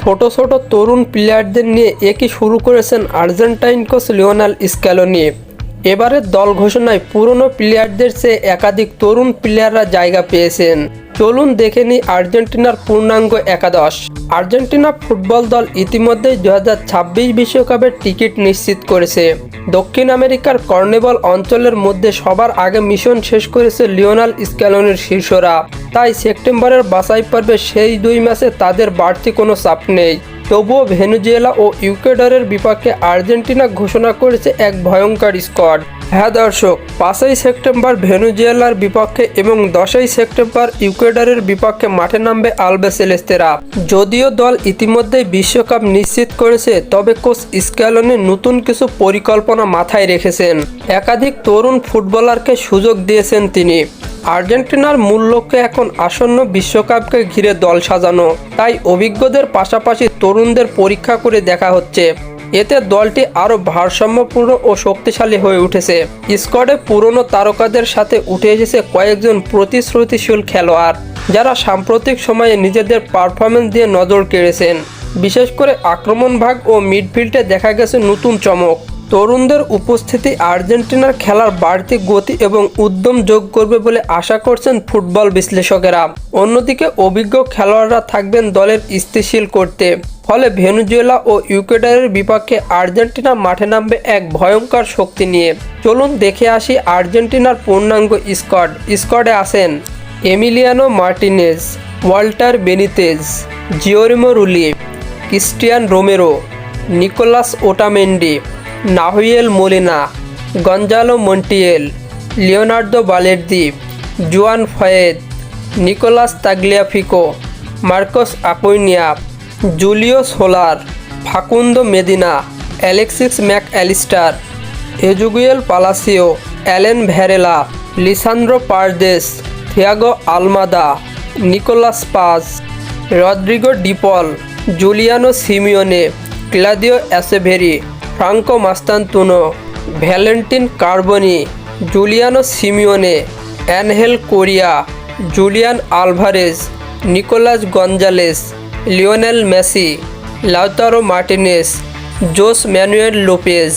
ছোট ছোট তরুণ প্লেয়ারদের নিয়ে একই শুরু করেছেন আর্জেন্টাইন কোচ লিওনাল স্ক্যালোনি? এবারের দল ঘোষণায় পুরনো প্লেয়ারদের চেয়ে একাধিক তরুণ প্লেয়াররা জায়গা পেয়েছেন। চলুন দেখে নিই আর্জেন্টিনার পূর্ণাঙ্গ একাদশ। আর্জেন্টিনা ফুটবল দল ইতিমধ্যেই দু হাজার ছাব্বিশ বিশ্বকাপের টিকিট নিশ্চিত করেছে। দক্ষিণ আমেরিকার কর্নেবল অঞ্চলের মধ্যে সবার আগে মিশন শেষ করেছে লিওনাল স্ক্যালনের শীর্ষরা। তাই সেপ্টেম্বরের বাছাই পর্বে সেই দুই ম্যাচে তাদের বাড়তি কোনো চাপ নেই। তবুও ভেনুজুয়েলা ও ইউকেডরের বিপক্ষে আর্জেন্টিনা ঘোষণা করেছে এক ভয়ঙ্কর স্কোয়াড। হ্যাঁ দর্শক, পাঁচই সেপ্টেম্বর ভেনুজুয়েলার বিপক্ষে এবং দশই সেপ্টেম্বর ইউকেডরের বিপক্ষে মাঠে নামবে আলবেসেলেস্তেরা যদিও দল ইতিমধ্যেই বিশ্বকাপ নিশ্চিত করেছে, তবে কোচ স্ক্যালনে নতুন কিছু পরিকল্পনা মাথায় রেখেছেন। একাধিক তরুণ ফুটবলারকে সুযোগ দিয়েছেন তিনি। আর্জেন্টিনার মূল লক্ষ্য এখন আসন্ন বিশ্বকাপকে ঘিরে দল সাজানো। তাই অভিজ্ঞদের পাশাপাশি তরুণদের পরীক্ষা করে দেখা হচ্ছে। এতে দলটি আরও ভারসাম্যপূর্ণ ও শক্তিশালী হয়ে উঠেছে। স্কোয়াডে পুরনো তারকাদের সাথে উঠে এসেছে কয়েকজন প্রতিশ্রুতিশীল খেলোয়াড়, যারা সাম্প্রতিক সময়ে নিজেদের পারফরমেন্স দিয়ে নজর কেড়েছেন। বিশেষ করে আক্রমণ ভাগ ও মিডফিল্ডে দেখা গেছে নতুন চমক। তরুণদের উপস্থিতি আর্জেন্টিনার খেলার বাড়তি গতি এবং উদ্যম যোগ করবে বলে আশা করছেন ফুটবল বিশ্লেষকেরা। অন্যদিকে অভিজ্ঞ খেলোয়াড়রা থাকবেন দলের স্থিতিশীল করতে। ফলে ভেনুজুয়েলা ও ইউকেডারের বিপক্ষে আর্জেন্টিনা মাঠে নামবে এক ভয়ঙ্কর শক্তি নিয়ে। চলুন দেখে আসি আর্জেন্টিনার পূর্ণাঙ্গ স্কোয়াড। স্কোয়াডে আছেন Emiliano Martinez, Walter Benitez, Geronimo Rulli, Cristian Romero, Nicolas Otamendi Nahuel Molina, Gonzalo Montiel, Leonardo Balerdi, Juan Foyth, Nicolas Tagliafico, Marcos Acuna Julio Soler, Facundo Medina, Alexis Mac Allister Ezequiel Palacios, Alan Varela, Lisandro Paredes, Thiago Almada, Nicolas Paz Rodrigo De Paul, Giuliano Simeone, Claudio Echeverri Franco Mastantuono, Valentin Carboni, Giuliano Simeone, Angel Correa, Julian Alvarez, Nicolas Gonzalez, Lionel Messi, Lautaro Martinez, Jose Manuel Lopez.